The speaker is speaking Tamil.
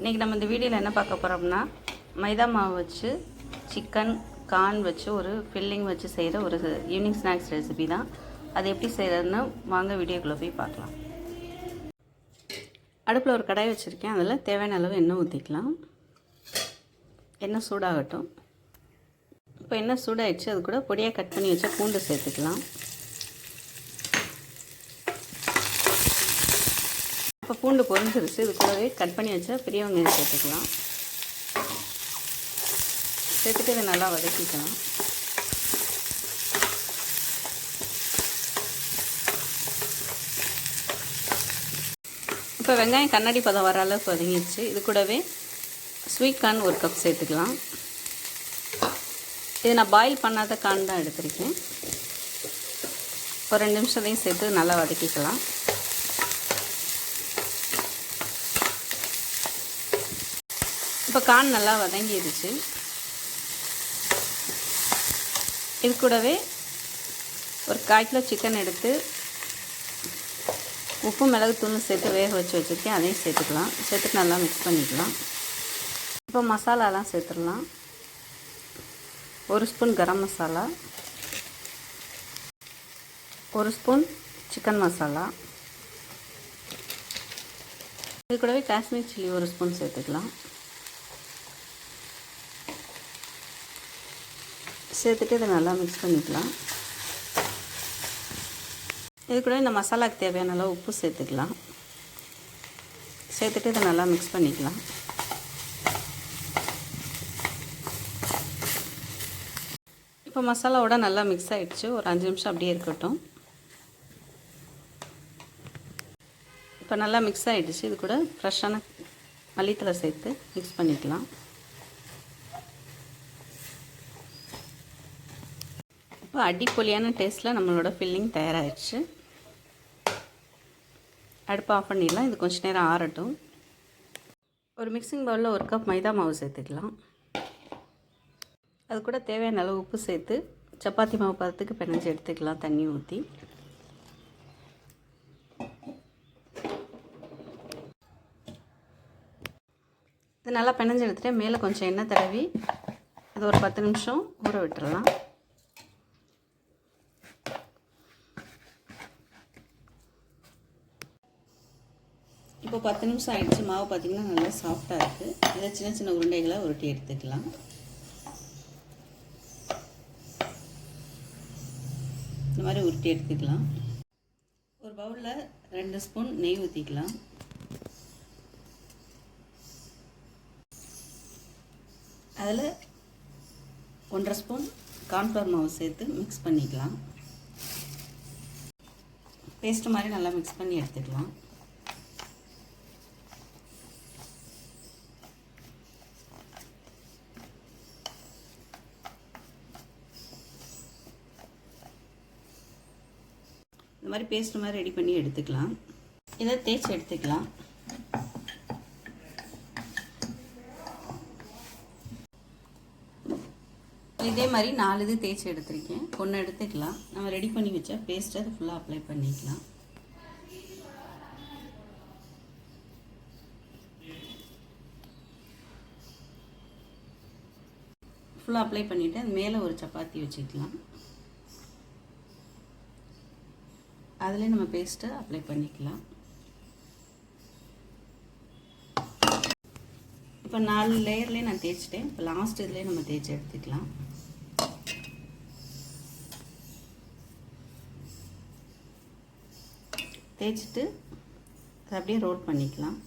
இன்றைக்கி நம்ம இந்த வீடியோவில் என்ன பார்க்க போகிறோம்னா மைதா மாவு வச்சு சிக்கன் கார்ன் வச்சு ஒரு ஃபில்லிங் வச்சு செய்கிற ஒரு ஈவினிங் ஸ்நாக்ஸ் ரெசிபி தான். அது எப்படி செய்கிறதுன்னு வாங்க வீடியோக்குள்ளே போய் பார்க்கலாம். அடுப்பில் ஒரு கடாய் வச்சுருக்கேன். அதில் தேவையான அளவு எண்ணெய் ஊற்றிக்கலாம் எண்ணெய் சூடாகட்டும். இப்போ எண்ணெய் சூடாகிடுச்சு அது கூட பொடியாக கட் பண்ணி வச்சா பூண்டு சேர்த்துக்கலாம். இப்போ பூண்டு பொறிஞ்சிருச்சு இது கூடவே கட் பண்ணி வச்சா பெரிய வெங்காயம் சேர்த்துக்கலாம். சேர்த்துட்டு இதை நல்லா வதக்கிக்கலாம். இப்போ வெங்காயம் கண்ணாடி பதம் வர அளவுக்கு வதங்கிடுச்சு இது கூடவே ஸ்வீட் கார்ன் ஒரு கப் சேர்த்துக்கலாம். இது நான் பாயில் பண்ணாத கார்ன் தான் எடுத்திருக்கேன். ஒரு ரெண்டு நிமிஷத்தையும் சேர்த்து நல்லா வதக்கிக்கலாம். இப்போ கான் நல்லா வதங்கிடுச்சு இது கூடவே ஒரு கால் கிலோ சிக்கன் எடுத்து உப்பு மிளகு தூள் சேர்த்து வேக வச்சு வச்சுருக்கேன். அதையும் சேர்த்துக்கலாம். சேர்த்துட்டு நல்லா மிக்ஸ் பண்ணிக்கலாம். இப்போ மசாலாலாம் சேர்த்துடலாம். ஒரு ஸ்பூன் கரம் மசாலா. ஒரு ஸ்பூன் சிக்கன் மசாலா. இது கூடவே காஷ்மீர் சில்லி ஒரு ஸ்பூன் சேர்த்துக்கலாம். சேர்த்துட்டு இதை நல்லா மிக்ஸ் பண்ணிக்கலாம். இது கூட இந்த மசாலாவுக்கு தேவையான அளவு உப்பு சேர்த்துக்கலாம். சேர்த்துட்டு இதை நல்லா மிக்ஸ் பண்ணிக்கலாம். இப்போ மசாலாவோட நல்லா மிக்ஸ் ஆகிடுச்சு ஒரு அஞ்சு நிமிஷம் அப்படியே இருக்கட்டும். இப்போ நல்லா மிக்ஸ் ஆகிடுச்சு இது கூட ஃப்ரெஷ்ஷான மல்லித்தலை சேர்த்து மிக்ஸ் பண்ணிக்கலாம். இப்போ அடிப்பொலியான டேஸ்ட்டில் நம்மளோட ஃபில்லிங் தயாராகிடுச்சு அடுப்பு ஆஃப் பண்ணிடலாம். இது கொஞ்சம் நேரம் ஆறட்டும். ஒரு மிக்சிங் பவுலில் ஒரு கப் மைதா மாவு சேர்த்துக்கலாம். அது கூட தேவையான அளவு உப்பு சேர்த்து சப்பாத்தி மாவு பதத்துக்கு பிணைஞ்சு எடுத்துக்கலாம். தண்ணி ஊற்றி இது நல்லா பிணைஞ்சு எடுத்துகிட்டு மேலே கொஞ்சம் எண்ணெய் தடவி அது ஒரு பத்து நிமிஷம் ஊற விட்டுடலாம் இப்போ பத்து நிமிஷம் ஆகிடுச்சு மாவு பார்த்திங்கன்னா நல்லா சாஃப்டாக இருக்குது இதை சின்ன சின்ன உருண்டைகளை உருட்டி எடுத்துக்கலாம். இந்த மாதிரி உருட்டி எடுத்துக்கலாம். ஒரு பவுலில் ரெண்டு ஸ்பூன் நெய் ஊற்றிக்கலாம் அதில் ஒன்றரை ஸ்பூன் கார்ன்ஃப்ளவர் மாவு சேர்த்து மிக்ஸ் பண்ணிக்கலாம். பேஸ்ட் மாதிரி நல்லா மிக்ஸ் பண்ணி எடுத்துக்கலாம். இந்த மாதிரி பேஸ்ட் மாதிரி ரெடி பண்ணி எடுத்துக்கலாம். இதை தேய்ச்சி எடுத்துக்கலாம். இதே மாதிரி நாலு இது தேய்ச்சி எடுத்திருக்கேன். ஒன்று எடுத்துக்கலாம். நம்ம ரெடி பண்ணி வச்சா பேஸ்ட்டை அதை ஃபுல்லாக அப்ளை பண்ணிக்கலாம். ஃபுல்லாக அப்ளை பண்ணிவிட்டு அது மேலே ஒரு சப்பாத்தி வச்சுக்கலாம். அதிலே நம்ம பேஸ்ட்டை அப்ளை பண்ணிக்கலாம். இப்போ நாலு லேயர்லேயே நான் தேய்ச்சிட்டேன். இப்போ லாஸ்ட் இதுலேயே நம்ம தேய்ச்சி எடுத்துக்கலாம். தேய்ச்சிட்டு அதை அப்படியே ரோல் பண்ணிக்கலாம்.